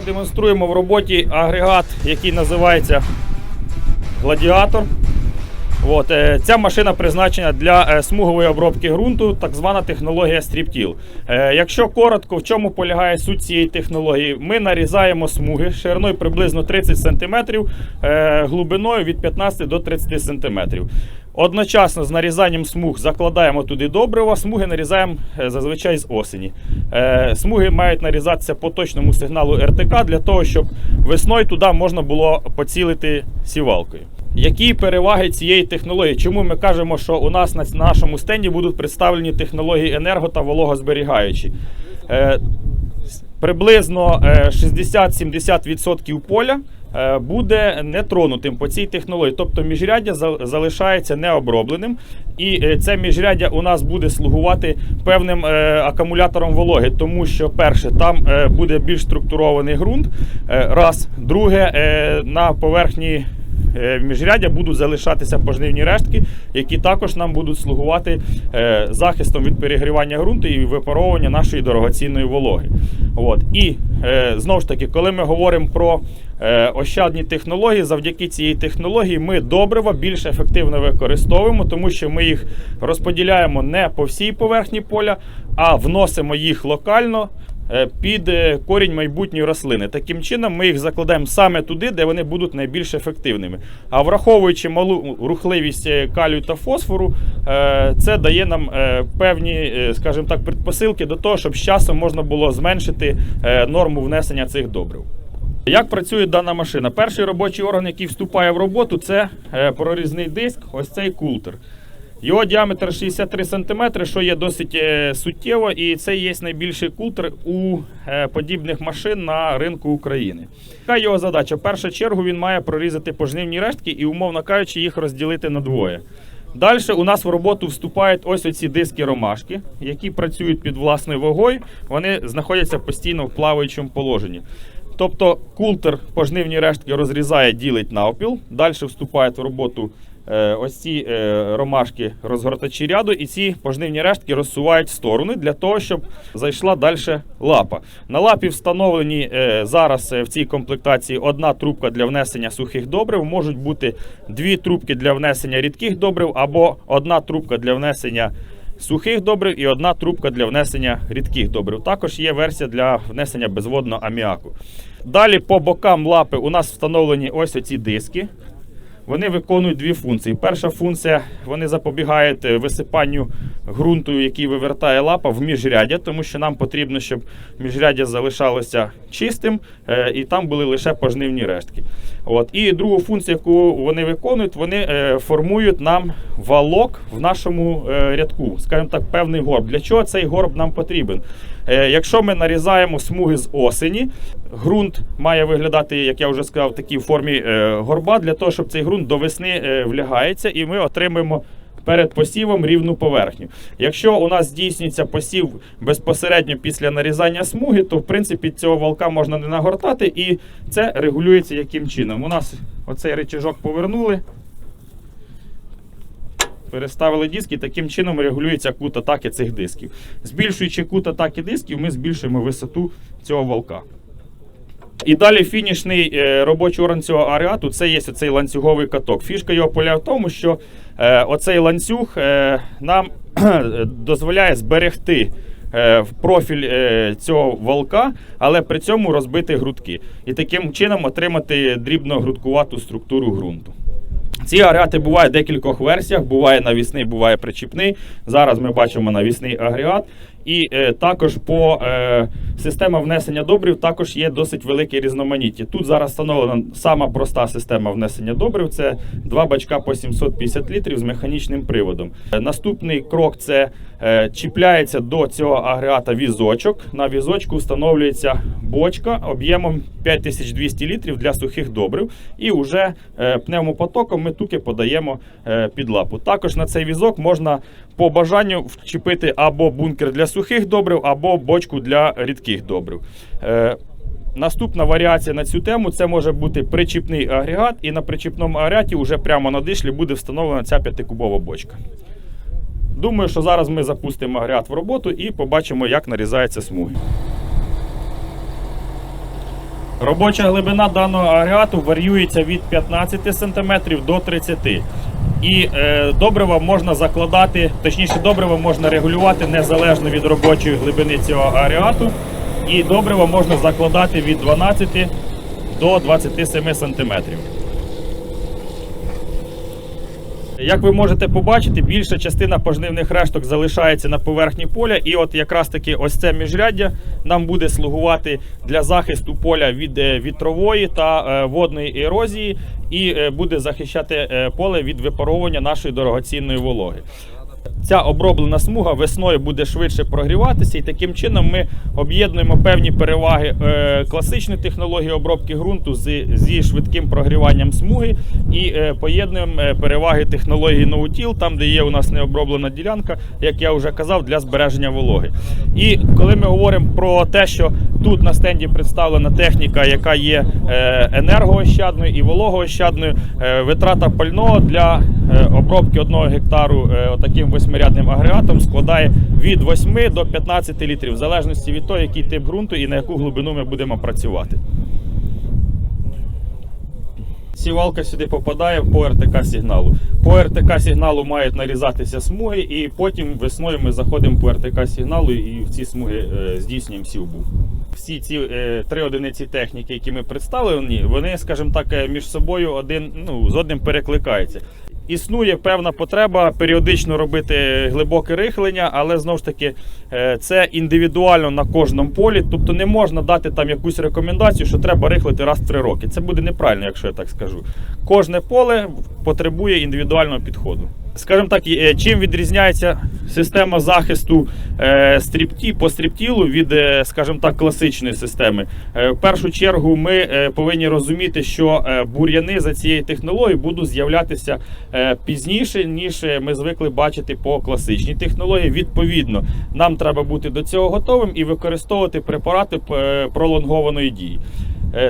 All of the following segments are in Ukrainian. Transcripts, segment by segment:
продемонструємо в роботі агрегат, який називається Гладіатор. От, е, ця машина призначена для е, смугової обробки ґрунту, так звана технологія стріптіл. Е, якщо коротко, в чому полягає суть цієї технології, ми нарізаємо смуги шириною приблизно 30 см, глибиною від 15 до 30 см. Одночасно з нарізанням смуг закладаємо туди добрива, смуги нарізаємо зазвичай з осені. Смуги мають нарізатися по точному сигналу РТК для того, щоб весною туди можна було поцілити сівалкою. Які переваги цієї технології? Чому ми кажемо, що у нас на нашому стенді будуть представлені технології енерго та вологозберігаючі? Е, Приблизно е, 60-70% поля е, буде нетронутим по цій технології. Тобто міжряддя залишається необробленим, і е, це міжряддя у нас буде слугувати певним е, акумулятором вологи, тому що перше, там е, буде більш структурований ґрунт. е, Раз, друге, е, на поверхні. Е, Міжряддя будуть залишатися пожнивні рештки, які також нам будуть слугувати е, захистом від перегрівання ґрунту і випаровування нашої дорогоцінної вологи. От. І е, знову ж таки, коли ми говоримо про ощадні технології, завдяки цій технології ми добрива більш ефективно використовуємо, тому що ми їх розподіляємо не по всій поверхні поля, а вносимо їх локально. Е, Під е, корінь майбутньої рослини. Таким чином, ми їх закладаємо саме туди, де вони будуть найбільш ефективними. А враховуючи малу рухливість е, калію та фосфору, це дає нам певні, скажімо так, предпосилки до того, щоб з часом можна було зменшити норму внесення цих добрив. Як працює дана машина? Перший робочий орган, який вступає в роботу, це прорізний диск, ось цей култер. Його діаметр 63 см, що є досить е, суттєво, і це є найбільший култер у е, подібних машин на ринку України. Яка його задача? В першу чергу він має прорізати пожнивні рештки і, умовно кажучи, їх розділити на двоє. Далі у нас в роботу вступають ось оці диски ромашки, які працюють під власною вагою. Вони знаходяться постійно в плаваючому положенні. Тобто култер пожнивні рештки розрізає, ділить навпіл. Далі вступають в роботу ось ці е, ромашки розгортачі ряду, і ці пожнивні рештки розсувають сторони для того, щоб зайшла далі лапа. На лапі встановлені е, зараз е, в цій комплектації одна трубка для внесення сухих добрив, можуть бути дві трубки для внесення рідких добрив або одна трубка для внесення сухих добрив і одна трубка для внесення рідких добрив. Також є версія для внесення безводного аміаку. Далі по бокам лапи у нас встановлені ось оці диски. Вони виконують дві функції. Перша функція вони запобігають е, висипанню ґрунту, який вивертає лапа в міжряддя, тому що нам потрібно, щоб міжряддя залишалося чистим е, і там були лише пожнивні рештки. От. І другу функцію, яку вони виконують, вони е, формують нам валок в нашому е, рядку, скажімо так, певний горб. Для чого цей горб нам потрібен? Якщо ми нарізаємо смуги з осені, ґрунт має виглядати, як я вже сказав, в такій формі горба, для того, щоб цей ґрунт до весни влягається, і ми отримаємо. Перед посівом рівну поверхню. Якщо у нас здійснюється посів безпосередньо після нарізання смуги, то в принципі цього валка можна не нагортати, і це регулюється яким чином. У нас оцей речажок повернули, переставили диски, таким чином регулюється кут атаки цих дисків. Збільшуючи кут атаки дисків, ми збільшуємо висоту цього валка. І далі фінішний е, робочий орган цього агрегату це є оцей ланцюговий каток. Фішка його полягає в тому, що е, оцей ланцюг е, нам дозволяє зберегти в профіль цього валка, але при цьому розбити грудки. І таким чином отримати дрібно-грудкувату структуру ґрунту. Ці агрегати бувають в декількох версіях. Буває навісний, буває причіпний. Зараз ми бачимо навісний агрегат. І е, також по е, система внесення добрив також є досить велике різноманіття. Тут зараз встановлена сама проста система внесення добрив. Це два бачка по 750 літрів з механічним приводом. Е, Наступний крок це е, чіпляється до цього агрегата візочок. На візочку встановлюється бочка об'ємом 5200 літрів для сухих добрив. І вже е, пневмопотоком ми туки подаємо е, під лапу. Також на цей візок можна по бажанню вчепити або бункер для сухих добрив, або бочку для рідких добрив. Е, Наступна варіація на цю тему це може бути причіпний агрегат, і на причіпному агрегаті вже прямо на дишлі буде встановлена ця п'ятикубова бочка. Думаю, що зараз ми запустимо агрегат в роботу і побачимо, як нарізається смуги. Робоча глибина даного агрегату варіюється від 15 см до 30 І е, добрива можна закладати, точніше, добрива можна регулювати незалежно від робочої глибини цього агрегату. І добрива можна закладати від 12 до 27 см. Як ви можете побачити, більша частина пожнивних решток залишається на поверхні поля, і от якраз таки ось це міжряддя нам буде слугувати для захисту поля від е, вітрової та е, водної ерозії, і е, буде захищати поле від випаровування нашої дорогоцінної вологи. Ця оброблена смуга весною буде швидше прогріватися, і таким чином ми об'єднуємо певні переваги е, класичної технології обробки ґрунту зі швидким прогріванням смуги і е, поєднуємо е, переваги технології ноутіл, там, де є у нас необроблена ділянка, як я вже казав, для збереження вологи. І коли ми говоримо про те, що тут на стенді представлена техніка, яка є е, енергоощадною і вологоощадною, е, витрата пального для е, обробки одного гектару таким восьмирядним агрегатом складає від 8 до 15 літрів, в залежності від того, який тип ґрунту і на яку глибину ми будемо працювати. Сівалка сюди попадає по РТК сигналу. По РТК сигналу мають нарізатися смуги, і потім весною ми заходимо по РТК сигналу і в ці смуги здійснюємо сівбу. Всі ці е, три одиниці техніки, які ми представлені, вони, скажімо так, е, між собою один ну, з одним перекликаються. Існує певна потреба періодично робити глибоке рихлення, але знову ж таки е, це індивідуально на кожному полі. Тобто не можна дати там якусь рекомендацію, що треба рихлити раз в три роки. Це буде неправильно, якщо я так скажу. Кожне поле потребує індивідуального підходу. Скажімо так, е, чим відрізняється система захисту е, стріпті по стріптілу від, е, скажімо так, класичної системи. В першу чергу ми повинні розуміти, що бур'яни за цією технологією будуть з'являтися пізніше, ніж ми звикли бачити по класичній технології. Відповідно, нам треба бути до цього готовим і використовувати препарати пролонгованої дії.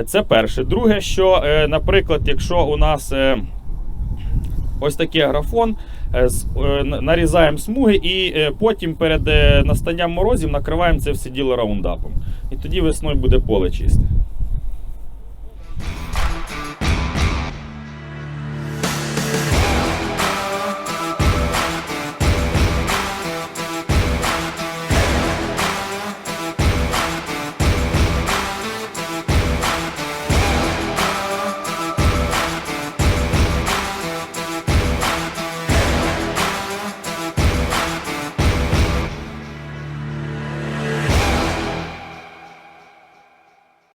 Це перше. Друге, що, наприклад, якщо у нас ось такий графон, нарізаємо смуги і е, потім перед е, настанням морозів накриваємо це все діло раундапом. І тоді весною буде поле чисте.